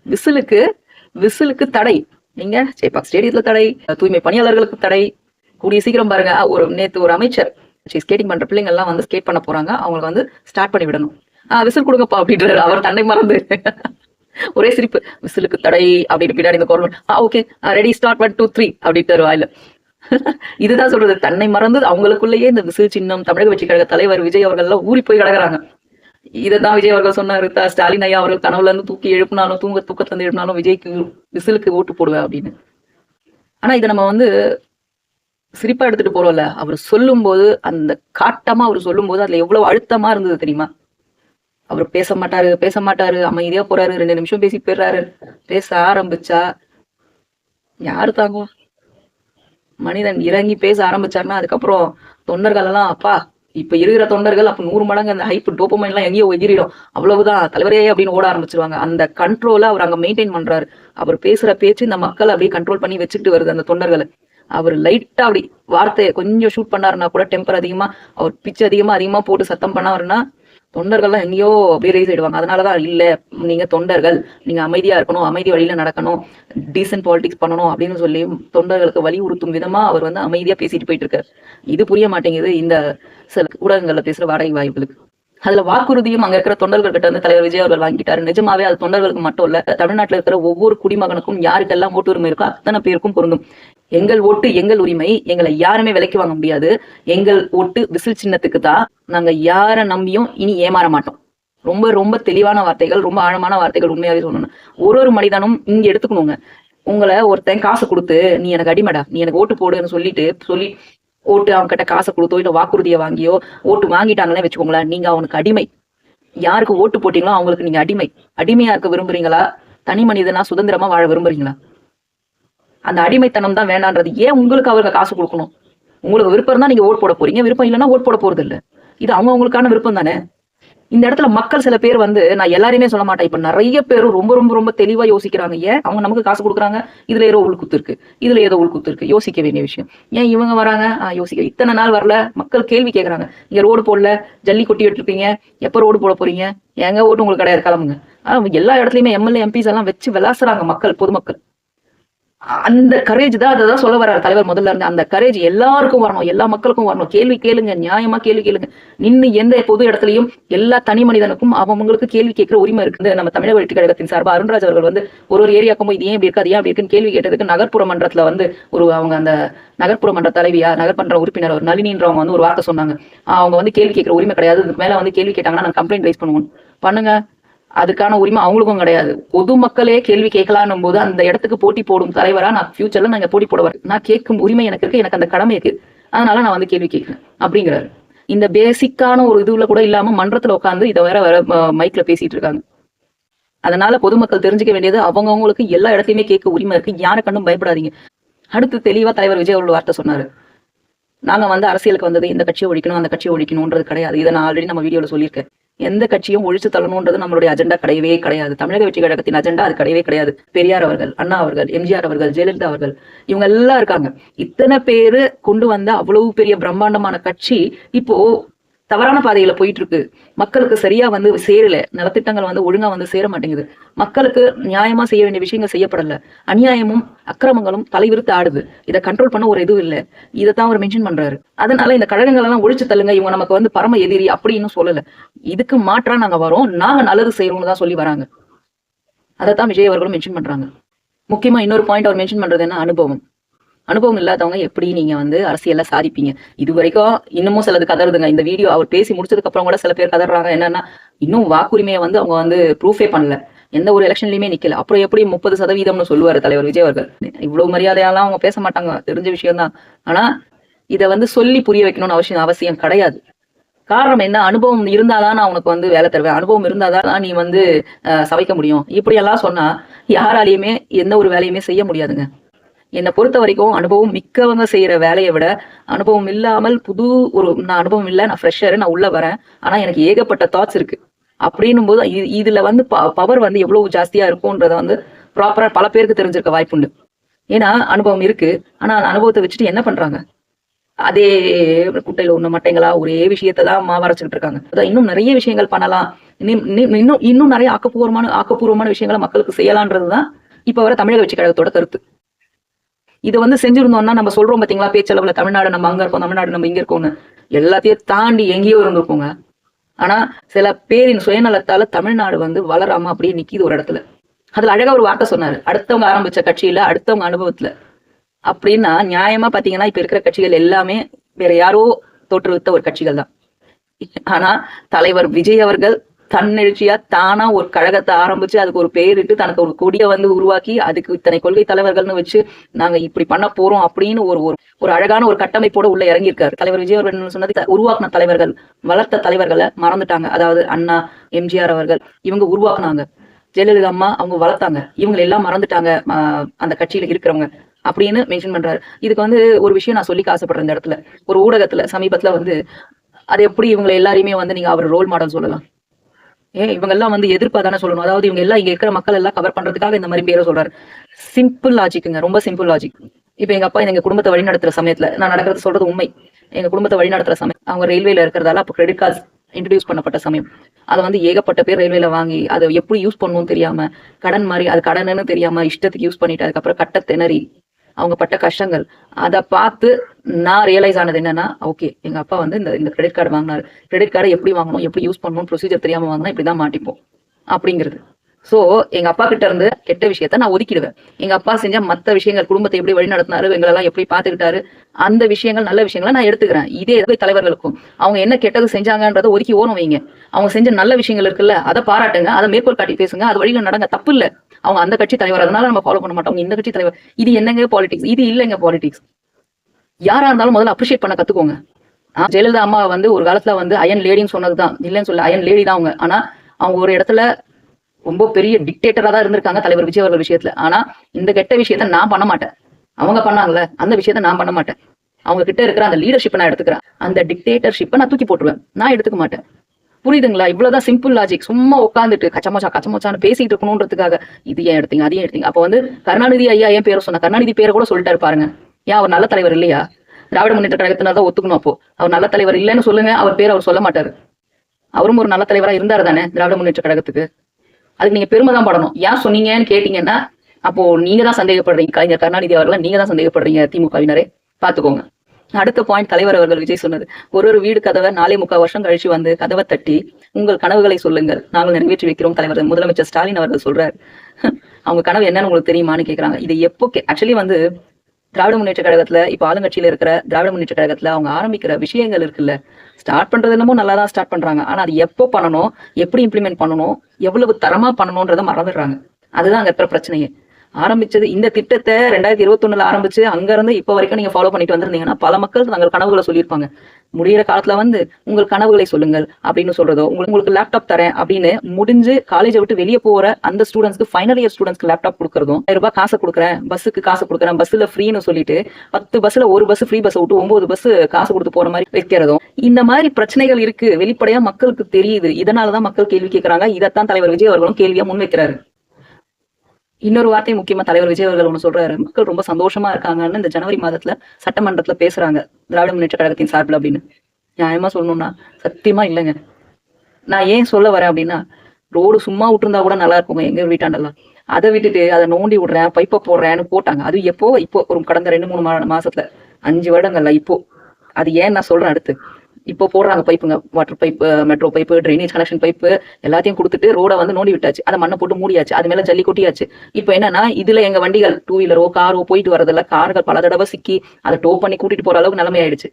விசிலுக்கு விசிலுக்கு தடை. நீங்க சேப்பாக் ஸ்டேடியத்துல தடை தூய்மை பணியாளர்களுக்கு தடை. கூடிய சீக்கிரம் பாருங்க. ஒரு நேத்து ஒரு அமைச்சர் ஸ்கேட்டிங் பண்ற பிள்ளைங்க எல்லாம் வந்து ஸ்கேட் பண்ண போறாங்க. அவங்களுக்கு வந்து ஸ்டார்ட் பண்ணி விடணும். ஆஹ் விசில் கொடுங்கப்பா அப்படின்றாரு. அவர் தன்னை மறந்து. ஒரே சிரிப்பு. விசிலுக்கு தடை அப்படின்னு பின்னாடி இந்த ஆ okay ready start one two three அப்படின்ட்டு வாயில. <laughs> இதுதான் சொல்றது. தன்னை மறந்து அவங்களுக்குள்ளேயே இந்த விசில் சின்னம் தமிழக வெற்றி கழக தலைவர் விஜய் அவர்கள் எல்லாம் ஊறி போய் கிடக்குறாங்க. இதைதான் விஜய் அவர்கள் சொன்னாரு. ஸ்டாலின் ஐயா அவர்கள் கனவுல இருந்து தூக்கி எழுப்பினாலும் தூங்க தூக்கத்துல இருந்து எழுப்பினாலும் விஜய்க்கு விசிலுக்கு ஓட்டு போடுவேன் அப்படின்னு. ஆனா இதை நம்ம வந்து சிரிப்பா எடுத்துட்டு போறோம்ல. அவர் சொல்லும்போது அந்த காட்டமா அவர் சொல்லும் போது அதுல எவ்வளவு அழுத்தமா இருந்தது தெரியுமா? அவர் பேச மாட்டாரு பேச மாட்டாரு அமைதியா போறாரு ரெண்டு நிமிஷம் பேசி போயிடுறாரு. பேச ஆரம்பிச்சா யாரு தாங்குவா மனிதன் இறங்கி பேச ஆரம்பிச்சாருன்னா அதுக்கப்புறம் தொண்டர்கள் எல்லாம் அப்பா இப்ப இருக்கிற தொண்டர்கள் அப்ப நூறு மடங்கு அந்த ஹைப் டோப்பமைன் எல்லாம் எங்கேயோ எகிரிடும் அவ்வளவுதான் தலைவரே அப்படின்னு ஓட ஆரம்பிச்சிருவாங்க. அந்த கண்ட்ரோலை அவர் அங்க மெயின்டைன் பண்றாரு. அவர் பேசுற பேச்சு இந்த மக்கள் அப்படியே கண்ட்ரோல் பண்ணி வச்சுக்கிட்டு வருது அந்த தொண்டர்களை. அவர் லைட்டா அப்படி வார்த்தையை கொஞ்சம் ஷூட் பண்ணாருன்னா கூட டெம்பர் அதிகமா அவர் பிச்சு அதிகமா அதிகமா போட்டு சத்தம் பண்ணாருன்னா தொண்டர்கள்லாம் எங்கேயோ அப்படியே ரைஸ் ஆயிடுவாங்க. அதனாலதான் இல்ல நீங்க தொண்டர்கள் நீங்க அமைதியா இருக்கணும் அமைதி வழியில நடக்கணும் டீசென்ட் பாலிடிக்ஸ் பண்ணணும் அப்படின்னு சொல்லி தொண்டர்களுக்கு வலியுறுத்தும் விதமா அவர் வந்து அமைதியா பேசிட்டு போயிட்டு இருக்காரு இது புரிய மாட்டேங்குது இந்த சில ஊடகங்கள்ல பேசுற வாடகை வாய்ப்புகளுக்கு. அதுல வாக்குறுதியும் அங்க இருக்கிற தொண்டர்கள் கிட்ட வந்து தலைவர் விஜய் அவர்கள் வாங்கிட்டாரு. நிஜமாவே அது தொண்டர்களுக்கு மட்டும் இல்ல தமிழ்நாட்டுல இருக்கிற ஒவ்வொரு குடிமகனுக்கும் யாருக்கெல்லாம் ஓட்டு உரிமை இருக்கோ அத்தனை பேருக்கும் பொருந்தும். எங்கள் ஓட்டு எங்கள் உரிமை எங்களை யாருமே விலைக்கு வாங்க முடியாது. எங்கள் ஓட்டு விசில் சின்னத்துக்கு தான் நாங்க யாரை நம்பியும் இனி ஏமாற மாட்டோம். ரொம்ப ரொம்ப தெளிவான வார்த்தைகள் ரொம்ப ஆழமான வார்த்தைகள் உண்மையாவே சொல்லணும். ஒரு ஒரு மனிதனும் இங்க எடுத்துக்கணுங்க. உங்களை ஒருத்தன் காசு கொடுத்து நீ எனக்கு அடிமைடா நீ எனக்கு ஓட்டு போடுன்னு சொல்லிட்டு சொல்லி ஓட்டு அவங்க கிட்ட காசை கொடுத்தோ இல்லை வாக்குறுதியை வாங்கியோ ஓட்டு வாங்கிட்டாங்கன்னே வச்சுக்கோங்களேன் நீங்க அவனுக்கு அடிமை. யாருக்கு ஓட்டு போட்டீங்களோ அவங்களுக்கு நீங்க அடிமை. அடிமையா இருக்க விரும்புறீங்களா? தனி மனிதனா சுதந்திரமா வாழ விரும்புறீங்களா? அந்த அடிமைத்தனம் தான் வேண்டான்றது. ஏன் உங்களுக்கு அவருக்கு காசு கொடுக்கணும்? உங்களுக்கு விருப்பம் தான் நீங்க ஓட் போட போறீங்க. விருப்பம் இல்லைன்னா ஓட் போட போறது இல்ல. இது அவங்க அவங்களுக்கான விருப்பம் தானே? இந்த இடத்துல மக்கள் சில பேர் வந்து நான் எல்லாரையுமே சொல்ல மாட்டேன். இப்ப நிறைய பேர் ரொம்ப ரொம்ப ரொம்ப தெளிவா யோசிக்கிறாங்க. ஏன்? அவங்க நமக்கு காசு கொடுக்குறாங்க. இதுல ஏதோ உள்குத்து இருக்கு. இதுல ஏதோ உள்குத்து இருக்கு. யோசிக்க வேண்டிய விஷயம். ஏன் இவங்க வராங்க? யோசிக்க இத்தனை நாள் வரல. மக்கள் கேள்வி கேட்கறாங்க இங்க ரோடு போடல. ஜல்லி கொட்டி விட்டுருப்பீங்க. எப்ப ரோடு போட போறீங்க? எங்க ஓட்டு உங்களுக்கு கிடையாது. கிளம்புங்க. ஆனா எல்லா இடத்துலயுமே எம்எல்ஏ எம்பிஸ் எல்லாம் வச்சு விளாசுறாங்க மக்கள் பொதுமக்கள். அந்த கரேஜ் தான் அதை தான் சொல்ல வர்றாரு தலைவர் முதல்ல இருந்து. அந்த கரேஜ் எல்லாருக்கும் வரணும் எல்லா மக்களுக்கும் வரணும். கேள்வி கேளுங்க நியாயமா கேள்வி கேளுங்க. நின்னு எந்த பொது இடத்துலயும் எல்லா தனி மனிதனுக்கும் அவங்களுக்கு கேள்வி கேட்கிற உரிமை இருக்குது. நம்ம தமிழக வெற்றி கழகத்தின் சார்பா அருண்ராஜ் அவர்கள் வந்து ஒரு ஒரு ஏரியாக்கும் போய் இது ஏன் இப்படி இருக்கு அது ஏன் அப்படி இருக்குன்னு கேள்வி கேட்டதுக்கு நகர்ப்புற மன்றத்துல வந்து ஒரு அவங்க அந்த நகர்ப்புற மன்ற தலைவியா நகர்மன்ற உறுப்பினர் ஒரு நளினின்றவங்க வந்து ஒரு வார்த்தை சொன்னாங்க. அவங்க வந்து கேள்வி கேட்கிற உரிமை கிடையாது. இதுக்கு மேல வந்து கேள்வி கேட்டாங்கன்னா நான் கம்ப்ளைண்ட் ரைஸ் பண்ணுவோம் பண்ணுங்க. அதுக்கான உரிமை அவங்களுக்கும் கிடையாது. பொதுமக்களே கேள்வி கேட்கலான்னும் போது அந்த இடத்துக்கு போட்டி போடும் தலைவரா நான் ஃபியூச்சர்ல நாங்க போட்டி போடுவார் நான் கேட்கும் உரிமை எனக்கு இருக்கு எனக்கு அந்த கடமை இருக்கு. அதனால நான் வந்து கேள்வி கேட்கிறேன் அப்படிங்கிறாரு. இந்த பேசிக்கான ஒரு இதுல கூட இல்லாம மன்றத்துல உட்காந்து இதை வேற வேற மைக்ல பேசிட்டு இருக்காங்க. அதனால பொதுமக்கள் தெரிஞ்சுக்க வேண்டியது அவங்கவுங்களுக்கு எல்லா இடத்தையுமே கேட்க உரிமை இருக்கு. யாரை கண்டும் பயப்படாதீங்க. அடுத்து தெளிவா தலைவர் விஜய் அவர்கள் வார்த்தை சொன்னாரு. நாங்க வந்து அரசியலுக்கு வந்தது இந்த கட்சியை ஒழிக்கணும் அந்த கட்சியை ஒழிக்கணும்ன்றது கிடையாது. இதை நான் ஆல்ரெடி நம்ம வீடியோல சொல்லியிருக்கேன். எந்த கட்சியும் ஒழிச்சு தள்ளணும்ன்றது நம்மளுடைய அஜெண்டா கிடையவே கிடையாது. தமிழக வெற்றி கழகத்தின் அஜெண்டா அது கிடையவே கிடையாது. பெரியார் அவர்கள் அண்ணா அவர்கள் எம்ஜிஆர் அவர்கள் ஜெயலலிதா அவர்கள் இவங்க எல்லாம் இருக்காங்க. இத்தனை பேரு கொண்டு வந்த அவ்வளவு பெரிய பிரம்மாண்டமான கட்சி இப்போ தவறான பாதையில போயிட்டு இருக்கு மக்களுக்கு சரியா வந்து சேரல. நலத்திட்டங்கள் வந்து ஒழுங்கா வந்து சேர மாட்டேங்குது. மக்களுக்கு நியாயமா செய்ய வேண்டிய விஷயங்கள் செய்யப்படல. அநியாயமும் அக்கிரமங்களும் தலைவிருத்து ஆடுது. இதை கண்ட்ரோல் பண்ண ஒரு இதுவும் இல்ல. இதைத்தான் அவர் மென்ஷன் பண்றாரு. அதனால இந்த கழகங்கள் எல்லாம் ஒழிச்சு தள்ளுங்க. இவங்க நமக்கு வந்து பரம எதிரி அப்படின்னு சொல்லல. இதுக்கு மாற்றா நாங்க வரோம். நாங்க நல்லது செய்யறோம்னு தான் சொல்லி வராங்க. அதைத்தான் விஜய் அவர்களும் மென்ஷன் பண்றாங்க. முக்கியமா இன்னொரு பாயிண்ட் அவர் மென்ஷன் பண்றது என்ன? அனுபவம். அனுபவம் இல்லாதவங்க எப்படி நீங்க வந்து அரசியல்ல சாதிப்பீங்க? இது வரைக்கும் இன்னமும் சிலது கதறுதுங்க. இந்த வீடியோ அவர் பேசி முடிச்சதுக்கு அப்புறம் கூட சில பேர் கதறாங்க. என்னன்னா இன்னும் வாக்குரிமையை வந்து அவங்க வந்து ப்ரூஃபே பண்ணல. எந்த ஒரு எலெக்ஷன்லயுமே நிக்கல. அப்புறம் எப்படி முப்பது சதவீதம்னு சொல்லுவாரு தலைவர் விஜய் அவர்கள். இவ்வளவு மரியாதையெல்லாம் அவங்க பேச மாட்டாங்க. தெரிஞ்ச விஷயம் தான் ஆனா இதை வந்து சொல்லி புரிய வைக்கணும்னு அவசியம் அவசியம் கிடையாது. காரணம் என்ன? அனுபவம் இருந்தாதான் நான் உனக்கு வந்து வேலை தருவேன். அனுபவம் இருந்தாதான் நீ வந்து சவைக்க சமைக்க முடியும். இப்படி எல்லாம் சொன்னா யாராலையுமே எந்த ஒரு வேலையுமே செய்ய முடியாதுங்க. என்னை பொறுத்த வரைக்கும் அனுபவம் மிக்கவங்க செய்யற வேலையை விட அனுபவம் இல்லாமல் புது ஒரு நான் அனுபவம் இல்லை நான் ஃப்ரெஷ்ஷர் நான் உள்ள வரேன். ஆனா எனக்கு ஏகப்பட்ட தாட்ஸ் இருக்கு. அப்படின்னும் போது இதுல வந்து பவர் வந்து எவ்வளவு ஜாஸ்தியா இருக்கும்ன்றத வந்து ப்ராப்பரா பல பேருக்கு தெரிஞ்சிருக்க வாய்ப்புண்டு ஏன்னா அனுபவம் இருக்கு. ஆனா அந்த அனுபவத்தை வச்சுட்டு என்ன பண்றாங்க? அதே குட்டையில ஒண்ணு மட்டைங்களா? ஒரே விஷயத்தை தான் மாவரைச்சுட்டு இருக்காங்க. அதான் இன்னும் நிறைய விஷயங்கள் பண்ணலாம். இன்னும் இன்னும் இன்னும் இன்னும் நிறைய ஆக்கப்பூர்வமான ஆக்கப்பூர்வமான விஷயங்களை மக்களுக்கு செய்யலான்றதுதான் இப்ப வர தமிழக வெற்றி கழகத்தோட கருத்து. இதை வந்து செஞ்சிருந்தோம்னா நம்ம சொல்றோம் பாத்தீங்களா? பேச்சளவுல தமிழ்நாடு நம்ம அங்க இருக்கோம் தமிழ்நாடு நம்ம இங்க இருக்கோம்னு. எல்லாத்தையும் தாண்டி எங்கேயோ இருந்திருப்போங்க. ஆனா சில பேரின் சுயநலத்தால தமிழ்நாடு வந்து வளராம அப்படியே நிக்கிது ஒரு இடத்துல. அதுல அழகா ஒரு வார்த்தை சொன்னாரு. அடுத்தவங்க ஆரம்பிச்ச கட்சியில அடுத்தவங்க அனுபவத்துல. அப்படின்னா நியாயமா பாத்தீங்கன்னா இப்ப இருக்கிற கட்சிகள் எல்லாமே வேற யாரோ தோற்றுவித்த ஒரு கட்சிகள் தான் ஆனா தலைவர் விஜய் அவர்கள் தன்னெழுச்சியா தானா ஒரு கழகத்தை ஆரம்பிச்சு அதுக்கு ஒரு பேரிட்டு தனக்கு ஒரு கொடியை வந்து உருவாக்கி அதுக்கு இத்தனை கொள்கை தலைவர்கள்னு வச்சு நாங்க இப்படி பண்ண போறோம் அப்படின்னு ஒரு ஒரு அழகான ஒரு கட்டமைப்போட உள்ள இறங்கியிருக்காரு. தலைவர் விஜய் அவர்கள் சொன்னது உருவாக்குன தலைவர்கள் வளர்த்த தலைவர்களை மறந்துட்டாங்க. அதாவது அண்ணா எம்ஜிஆர் அவர்கள் இவங்க உருவாக்குனாங்க. ஜெயலலிதா அம்மா அவங்க வளர்த்தாங்க. இவங்க எல்லாம் மறந்துட்டாங்க அந்த கட்சியில இருக்கிறவங்க அப்படின்னு மென்ஷன் பண்றாரு. இதுக்கு வந்து ஒரு விஷயம் நான் சொல்லி ஆசைப்படுறேன் இந்த இடத்துல. ஒரு ஊடகத்துல சமீபத்துல வந்து அது எப்படி இவங்க எல்லாரையுமே வந்து நீங்க அவர் ரோல் மாடல் சொல்லலாம்? இவங்க எல்லாம் வந்து எதிர்ப்பா தானே சொல்லணும். அதாவது இவங்க எல்லாம் இங்க இருக்கிற மக்கள் எல்லாம் கவர் பண்றதுக்காக இந்த மாதிரி பேரை சொல்றாரு. சிம்பிள் லாஜிக்குங்க ரொம்ப சிம்பிள் லாஜிக் இப்ப எங்க அப்பா எங்க குடும்பத்தை வழி நடத்துற சமயத்துல நான் நடக்கிறது சொல்றது உண்மை. எங்க குடும்பத்தை வழி நடத்துற சமயம் அவங்க ரயில்வேல இருக்கிறதால அப்போ கிரெடிட் கார்டு இன்ட்ரடியூஸ் பண்ணப்பட்ட சமயம். அதை வந்து ஏகப்பட்ட பேர் ரயில்வேல வாங்கி அதை எப்படி யூஸ் பண்ணணும்னு தெரியாம கடன் மாதிரி அது கடன்னு தெரியாம இஷ்டத்துக்கு யூஸ் பண்ணிட்டு அதுக்கப்புறம் கட்ட திணறி அவங்க பட்ட கஷ்டங்கள். அதை பார்த்து நான் ரியலைஸ் ஆனது என்னன்னா ஓகே எங்க அப்பா வந்து இந்த இந்த கிரெடிட் கார்டு வாங்கினாரு. கிரெடிட் கார்டை எப்படி வாங்கணும்? எப்படி யூஸ் பண்ணணும் ப்ரொசீஜர் தெரியாம வாங்கினா இப்படிதான் மாட்டிப்போம். அப்படிங்கிறது. சோ எங்க அப்பா கிட்ட இருந்து கெட்ட விஷயத்த நான் ஒதுக்கிடுவேன். எங்க அப்பா செஞ்ச மத்த விஷயங்கள் குடும்பத்தை எப்படி வழி நடத்தினாரு எங்களெல்லாம் எப்படி பாத்துக்கிட்டாரு அந்த விஷயங்கள் நல்ல விஷயங்களை நான் எடுத்துக்கிறேன். இதே தலைவர்களுக்கும். அவங்க என்ன கெட்டது செஞ்சாங்கன்றத ஒதுக்கி ஓரம் வைங்க. அவங்க செஞ்ச நல்ல விஷயங்கள் இருக்குல்ல அதை பாராட்டுங்க அதை மேற்கோள் காட்டி பேசுங்க அது வழியில நடங்க. தப்பு இல்ல. அவங்க அந்த கட்சி தலைவர் அதனால நம்ம ஃபாலோ பண்ண மாட்டோம். இந்த கட்சி தலைவர். இது என்னங்க பாலிடிக்ஸ் இது இல்லைங்க பாலிடிக்ஸ் யாரா இருந்தாலும் முதல்ல அப்ரிஷியேட் பண்ண கத்துக்கோங்க. ஜெயலலிதா அம்மா வந்து ஒரு காலத்துல வந்து அயன் லேடின்னு சொன்னதுதான். இல்லைன்னு சொல்ல அயன் லேடி தான் அவங்க. ஆனா அவங்க ஒரு இடத்துல ரொம்ப பெரிய டிக்டேட்டரா தான் இருந்திருக்காங்க தலைவர் விஜய் அவர்கள் விஷயத்துல. ஆனா இந்த கெட்ட விஷயத்த நான் பண்ண மாட்டேன். அவங்க பண்ணாங்கல்ல அந்த விஷயத்த நான் பண்ண மாட்டேன். அவங்க கிட்ட இருக்கிற அந்த லீடர்ஷிப்பை நான் எடுத்துக்கிறேன். அந்த டிக்டேட்டர்ஷிப்பை நான் தூக்கி போட்டுருவேன். நான் எடுத்துக்க மாட்டேன். புரியுதுங்களா? இவ்வளவுதான் சிம்பிள் லாஜிக் சும்மா உட்காந்துட்டு கச்சமோச்சா கச்சமோச்சான்னு பேசிட்டு இருக்கணும்ன்றதுக்காக இது ஏன் எடுத்தீங்க அதையும் எடுத்தீங்க? அப்ப வந்து கருணாநிதி ஐயா ஏன் பேரை சொன்ன கருணாநிதி பேரை கூட சொல்லிட்டாரு பாருங்க. ஏன் அவர் நல்ல தலைவர் இல்லையா? திராவிட முன்னேற்ற கழகத்தினால தான் ஒத்துக்கணும் அப்போ. அவர் நல்ல தலைவர் இல்லைன்னு சொல்லுங்க அவர் பேர் அவர் சொல்ல மாட்டாரு. அவரும் ஒரு நல்ல தலைவரா இருந்தாரு தானே திராவிட முன்னேற்ற கழகத்துக்கு? அதுக்கு நீங்க பெருமை தான் படணும். ஏன் சொன்னீங்கன்னு கேட்டீங்கன்னா அப்போ நீங்க தான் சந்தேகப்படுறீங்க. கலைஞர் கருணாநிதி அவர்களை நீங்க தான் சந்தேகப்படுறீங்க திமுகவினரே. பாத்துக்கோங்க. அடுத்த பாயிண்ட் தலைவர் அவர்கள் விஜய் சொன்னது. ஒரு ஒரு வீடு கதவை நாலே முக்கால் வருஷம் கழிச்சு வந்து கதவை தட்டி உங்கள் கனவுகளை சொல்லுங்கள். நாங்கள் நிறைவேற்றி வைக்கிறோம் தலைவர். முதலமைச்சர் ஸ்டாலின் அவர்கள் சொல்றாரு. <laughs> அவங்க கனவு என்னன்னு உங்களுக்கு தெரியுமான்னு கேக்குறாங்க. இது எப்போ ஆக்சுவலி வந்து திராவிட முன்னேற்ற கழகத்துல இப்ப ஆளுங்கட்சியில இருக்கிற திராவிட முன்னேற்ற கழகத்துல அவங்க ஆரம்பிக்கிற விஷயங்கள் இருக்குல்ல. ஸ்டார்ட் பண்றது என்னமோ நல்லா தான் ஸ்டார்ட் பண்றாங்க. ஆனா அது எப்போ பண்ணணும் எப்படி இம்ப்ளிமெண்ட் பண்ணணும் எவ்வளவு தரமா பண்ணணும்ன்றத மறந்துடுறாங்க. அதுதான் அங்க இருக்கிற பிரச்சனையே. ஆரம்பிச்சது இந்த திட்டத்தை ரெண்டாயிரத்தி இருபத்தொன்னுல ஆரம்பிச்சு அங்க இருந்து இப்ப வரைக்கும் நீங்க ஃபாலோ பண்ணிட்டு வந்திருந்தீங்கன்னா பல மக்கள் தங்கள் கனவுகளை சொல்லியிருப்பாங்க. முடியிற காலத்துல வந்து உங்கள் கனவுகளை சொல்லுங்கள் அப்படின்னு சொல்றதோ உங்களுக்கு உங்களுக்கு லேப்டாப் தரேன் அப்படின்னு முடிஞ்சு காலேஜை விட்டு வெளியே போற அந்த ஸ்டூடெண்ட்ஸ்க்கு ஃபைனல் இயர் ஸ்டூடெண்ட்ஸ்க்கு லேப்டாப் கொடுக்கறதும் ஆயிரம் ரூபாய் காசு கொடுக்குறேன் பஸ்ஸுக்கு காசு கொடுக்குறேன் பஸ்ல ஃப்ரீன்னு சொல்லிட்டு பத்து பஸ்ல ஒரு பஸ் ஃப்ரீ பஸ் விட்டு ஒன்பது பஸ் காசு கொடுத்து போற மாதிரி வைக்கிறதும் இந்த மாதிரி பிரச்சனைகள் இருக்கு. வெளிப்படையா மக்களுக்கு தெரியுது. இதனாலதான் மக்கள் கேள்வி கேட்கறாங்க இதைத்தான் தலைவர் விஜய் அவர்களும் கேள்வியா முன்வைக்கிறாரு. இன்னொரு வார்த்தை முக்கியமா தலைவர் விஜய் அவர்கள் ஒன்று சொல்றாரு. மக்கள் ரொம்ப சந்தோஷமா இருக்காங்கன்னு இந்த ஜனவரி மாதத்துல சட்டமன்றத்துல பேசுறாங்க. திராவிட முன்னேற்ற கழகத்தின் சார்பில் அப்படின்னு. நியாயமா சொல்லணும்னா சத்தியமா இல்லைங்க. நான் ஏன் சொல்ல வரேன் அப்படின்னா ரோடு சும்மா விட்டுருந்தா கூட நல்லா இருக்குங்க எங்க வீட்டாண்டெல்லாம். அதை விட்டுட்டு அதை நோண்டி விடுறேன் பைப்பை போடுறேன்னு போட்டாங்க. அது எப்போ? இப்போ ஒரு கடந்த ரெண்டு மூணு மாசத்துல. அஞ்சு வருடங்கள்ல இப்போ. அது ஏன் நான் சொல்றேன் அடுத்து. இப்போ போடுறாங்க பைப்புங்க water pipe metro pipe drainage connection pipe எல்லாத்தையும் கொடுத்துட்டு ரோட வந்து நோண்டி விட்டாச்சு. அதை மண்ணை போட்டு மூடியாச்சு. அது மேலே ஜல்லி கொட்டியாச்சு. இப்போ என்னன்னா இதுல எங்க வண்டிகள் டூ வீலரோ காரோ போயிட்டு வரதில்ல கார்கள் பல தடவை சிக்கி அதை டோ பண்ணி கூட்டிட்டு போற அளவுக்கு நிலைமை ஆயிடுச்சு.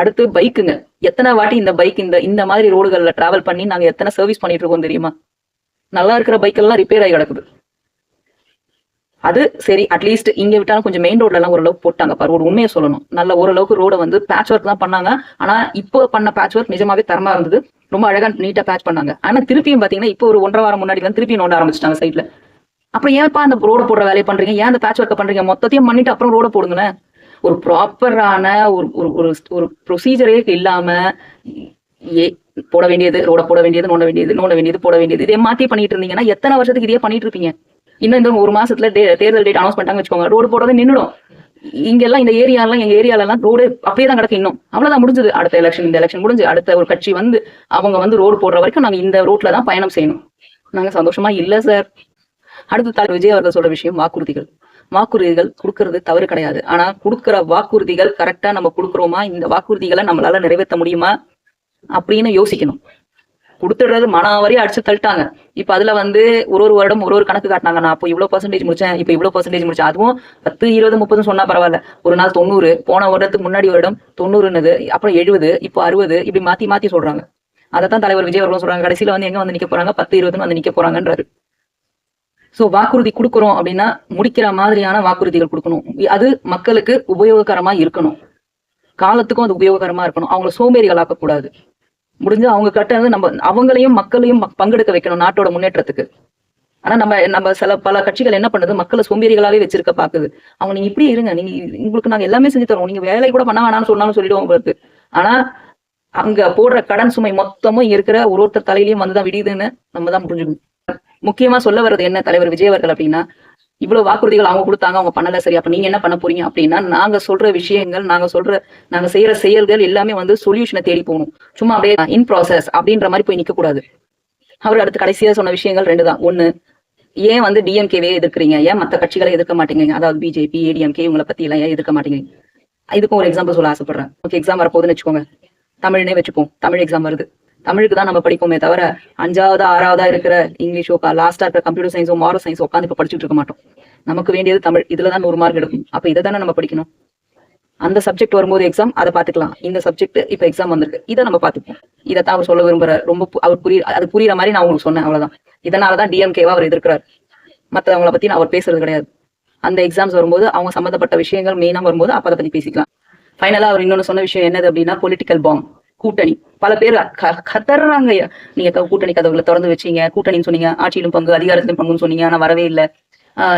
அடுத்து பைக்குங்க எத்தனை வாட்டி இந்த பைக் இந்த இந்த மாதிரி ரோடுகளில் டிராவல் பண்ணி நாங்க எத்தனை சர்வீஸ் பண்ணிட்டு இருக்கோம் தெரியுமா? நல்லா இருக்கிற பைக் எல்லாம் ரிப்பேர் ஆகி கிடக்குது. அது சரி அட்லீஸ்ட் இங்க விட்டாலும் கொஞ்சம் மெயின் ரோட்ல எல்லாம் ஓரளவுக்கு போட்டாங்க பாரு. ஒரு உண்மையை சொல்லணும். நல்ல ஓரளவுக்கு ரோட வந்து பேட்ச் ஒர்க் தான் பண்ணாங்க. ஆனா இப்போ பண்ண பேட்ச் ஒர்க் நிஜமாவே தரமா இருந்தது. ரொம்ப அழகா நீட்டா பேட்ச் பண்ணாங்க. ஆனா திருப்பியும் பாத்தீங்கன்னா இப்போ ஒரு ஒன்றரை வாரம் முன்னாடி வந்து திருப்பி நோண்ட ஆரம்பிச்சிட்டாங்க சைட்ல அப்புறம் ஏன்ப்பா அந்த ரோட போடுற வேலையை பண்றீங்க? ஏன் அந்த பேட்ச் ஒர்க்கை பண்றீங்க? மொத்தத்தையும் பண்ணிட்டு அப்புறம் ரோட போடுங்களேன். ஒரு ப்ராப்பரான ஒரு ஒரு ஒரு ஒரு ப்ரொசீஜரே இல்லாம ஏ போட வேண்டியது ரோட போட வேண்டியது நோண்ட வேண்டியது நோண்ட வேண்டியது போட வேண்டியது இதே மாத்தி பண்ணிட்டு இருந்தீங்கன்னா எத்தனை வருஷத்துக்கு இதே பண்ணிட்டு இருப்பீங்க? இன்னும் இந்த ஒரு மாசத்துல தேர்தல் டேட் அனௌன்ஸ் பண்ணிட்டாங்க வச்சுக்கோங்க. ரோடு போடுறது நின்னுடும். இங்க எல்லாம் இந்த ஏரியாலாம் எங்க ஏரியால எல்லாம் ரோடு அப்படியே தான் கிடக்கு இன்னும். அவ்வளவுதான் முடிஞ்சது. அடுத்த எலெக்ஷன் இந்த எலெக்ஷன் முடிஞ்சு அடுத்த ஒரு கட்சி வந்து அவங்க வந்து ரோடு போடுற வரைக்கும் நாங்க இந்த ரோட்ல தான் பயணம் செய்யணும். நாங்க சந்தோஷமா இல்ல சார் அடுத்த தலைவர் விஜய் அவர்கள் சொல்ற விஷயம் வாக்குறுதிகள். வாக்குறுதிகள் கொடுக்கறது தவறு கிடையாது. ஆனா கொடுக்கிற வாக்குறுதிகள் கரெக்டா நம்ம கொடுக்குறோமா? இந்த வாக்குறுதிகளை நம்மளால நிறைவேற்ற முடியுமா? அப்படின்னு யோசிக்கணும். கொடுத்துடுறது மனாவரி அடிச்சு தள்ளிட்டாங்க. இப்ப அதுல வந்து ஒரு ஒரு வருடம் ஒரு ஒரு கணக்கு காட்டினாங்க. நான் அப்போ இவ்வளவு பர்சன்டேஜ் முடிச்சேன் இப்ப இவ்வளவு பர்சன்டேஜ் முடிச்சேன். அதுவும் பத்து இருபது முப்பதுன்னு சொன்னா பரவாயில்ல. ஒரு நாள் தொண்ணூறு போன வருடத்துக்கு முன்னாடி வருடம் தொண்ணூறுன்னு அப்புறம் எழுபது இப்போ அறுபது இப்படி மாத்தி மாத்தி சொல்றாங்க. அதைத்தான் தலைவர் விஜய் அவர்களும் சொல்றாங்க. கடைசியில வந்து எங்க வந்து நிக்க போறாங்க? பத்து இருபதுன்னு வந்து நிக்க போறாங்கன்றாரு. சோ வாக்குறுதி கொடுக்குறோம் அப்படின்னா முடிக்கிற மாதிரியான வாக்குறுதிகள் கொடுக்கணும். அது மக்களுக்கு உபயோககரமா இருக்கணும். காலத்துக்கும் அது உபயோககரமா இருக்கணும். அவங்கள சோம்பேறிகளாக்க கூடாது முடிஞ்சு அவங்க கட்டது நம்ம அவங்களையும் மக்களையும் பங்கெடுக்க வைக்கணும் நாட்டோட முன்னேற்றத்துக்கு. ஆனா நம்ம நம்ம சில பல கட்சிகள் என்ன பண்ணுது? மக்களை சோம்பேறிகளாவே வச்சிருக்க பாக்குது. அவங்க நீங்க இப்படி இருங்க. நீங்க உங்களுக்கு நாங்க எல்லாமே செஞ்சு தரோம். நீங்க வேலை கூட பண்ண வேணாம்னு சொன்னாலும் சொல்லிடுவோம் உங்களுக்கு. ஆனா அங்க போடுற கடன் சுமை மொத்தமும் இருக்கிற ஒரு ஒருத்தர் தலையிலயும் வந்துதான் விடியுதுன்னு நம்ம தான் புரிஞ்சுக்கணும். முக்கியமா சொல்ல வர்றது என்ன தலைவர் விஜய் அவர்கள் அப்படின்னா இவ்வளவு வாக்குறுதிகள் அவங்க கொடுத்தாங்க அவங்க பண்ணல. சரி அப்ப நீங்க என்ன பண்ண போறீங்க அப்படின்னா நாங்க சொல்ற விஷயங்கள் நாங்க சொல்ற நாங்க செய்யற செயல்கள் எல்லாமே வந்து சொல்யூஷனை தேடி போகணும். சும்மா அப்படியே இன் ப்ராசஸ் அப்படின்ற மாதிரி போய் நிக்க கூடாது. அவர் அடுத்து கடைசியா சொன்ன விஷயங்கள் ரெண்டு தான். ஒண்ணு ஏன் வந்து டிஎம்கேவே எதிர்க்கிறீங்க? ஏன் மத்த கட்சிகளை எதிர்க்க மாட்டேங்க அதாவது பிஜேபி ஏடிஎம்கே இவங்களை பத்தி எல்லாம் ஏன் எதிர்க்க மாட்டேங்க இதுக்கும் ஒரு எக்ஸாம்பிள் சொல்ல ஆசைப்படுறேன். ஓகே எக்ஸாம் வரப்போகுதுன்னு வச்சுக்கோங்க. தமிழ்னே வச்சுப்போம். தமிழ் எக்ஸாம் வருது. தமிழுக்கு தான் நம்ம படிப்போமே தவிர அஞ்சாவதா ஆறாவதா இருக்கிற இங்கிலீஷோ லாஸ்டா இருக்கிற கம்ப்யூட்டர் சயின்ஸோ மாரல் சயின்ஸோ உட்காந்து இப்ப படிச்சுட்டு இருக்க மாட்டோம். நமக்கு வேண்டியது தமிழ். இதுல தான் நூறு மார்க் எடுக்கும் அப்ப இதை தானே நம்ம படிக்கணும். அந்த சப்ஜெக்ட் வரும்போது எக்ஸாம் அதை பாத்துக்கலாம் இந்த சப்ஜெக்ட் இப்ப எக்ஸாம் வந்திருக்கு. இதை நம்ம பாத்துப்போம் இதை தான் அவர் சொல்ல விரும்புற ரொம்ப பு- அவர் புரிய அது புரியுற மாதிரி நான் உங்களுக்கு சொன்னேன். அவ்வளவுதான். இதனாலதான் டிஎம்கேவா அவர் எதிர்க்கிறார். மத்தவங்கள பத்தி நான் அவர் பேசுறது கிடையாது. அந்த எக்ஸாம்ஸ் வரும்போது அவங்க சம்பந்தப்பட்ட விஷயங்கள் மெயினா வரும்போது அப்ப அதை பத்தி பேசிக்கலாம். ஃபைனலா அவர் இன்னொன்னு சொன்ன விஷயம் என்னது அப்படின்னா பொலிட்டிக்கல் பாம் கூட்டணி. பல பேர் க- கதறாங்க நீங்க கூட்டணி கதவுகளை திறந்து வச்சீங்க. கூட்டணின்னு சொன்னீங்க. ஆட்சியிலும் பங்கு அதிகாரத்திலும் பங்குன்னு சொன்னீங்க. ஆனா வரவே இல்லை.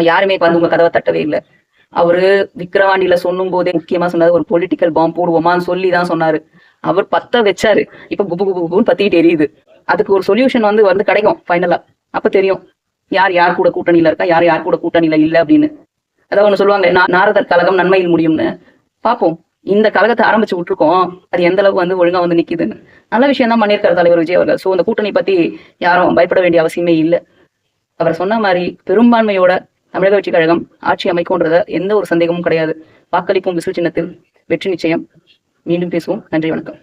யாருமே வந்து உங்க கதவை தட்டவே இல்லை. அவரு விக்கிரவாண்டியில சொல்லும் போதே முக்கியமா சொன்னாரு ஒரு பொலிட்டிக்கல் பாம் போடுவோமான்னு சொல்லி தான் சொன்னாரு. அவர் பத்த வச்சாரு. இப்ப குபு குபு குபுன்னு பத்திட்டு எரியுது. அதுக்கு ஒரு சொல்யூஷன் வந்து வந்து கிடைக்கும் ஃபைனலா அப்ப தெரியும். யார் யார் கூட கூட்டணியில இருக்கா? யார் யார் கூட கூட்டணியில இல்ல? அப்படின்னு. அதான் ஒண்ணு சொல்லுவாங்க நாரதர் கழகம் நன்மையில் முடியும்னு. பாப்போம். இந்த கழகத்தை ஆரம்பிச்சு விட்டுருக்கோம். அது எந்த அளவுக்கு வந்து ஒழுங்கா வந்து நிக்குதுன்னு. நல்ல விஷயம் தான் பண்ணியிருக்காரு தலைவர் விஜய் அவர்கள். சோ அந்த கூட்டணி பத்தி யாரும் பயப்பட வேண்டிய அவசியமே இல்லை. அவர் சொன்ன மாதிரி பெரும்பான்மையோட தமிழக வெற்றி கழகம் ஆட்சி அமைக்கும்ன்றத எந்த ஒரு சந்தேகமும் கிடையாது. வாக்களிப்பும் விசில் சின்னத்தில் வெற்றி நிச்சயம். மீண்டும் பேசுவோம். நன்றி வணக்கம்.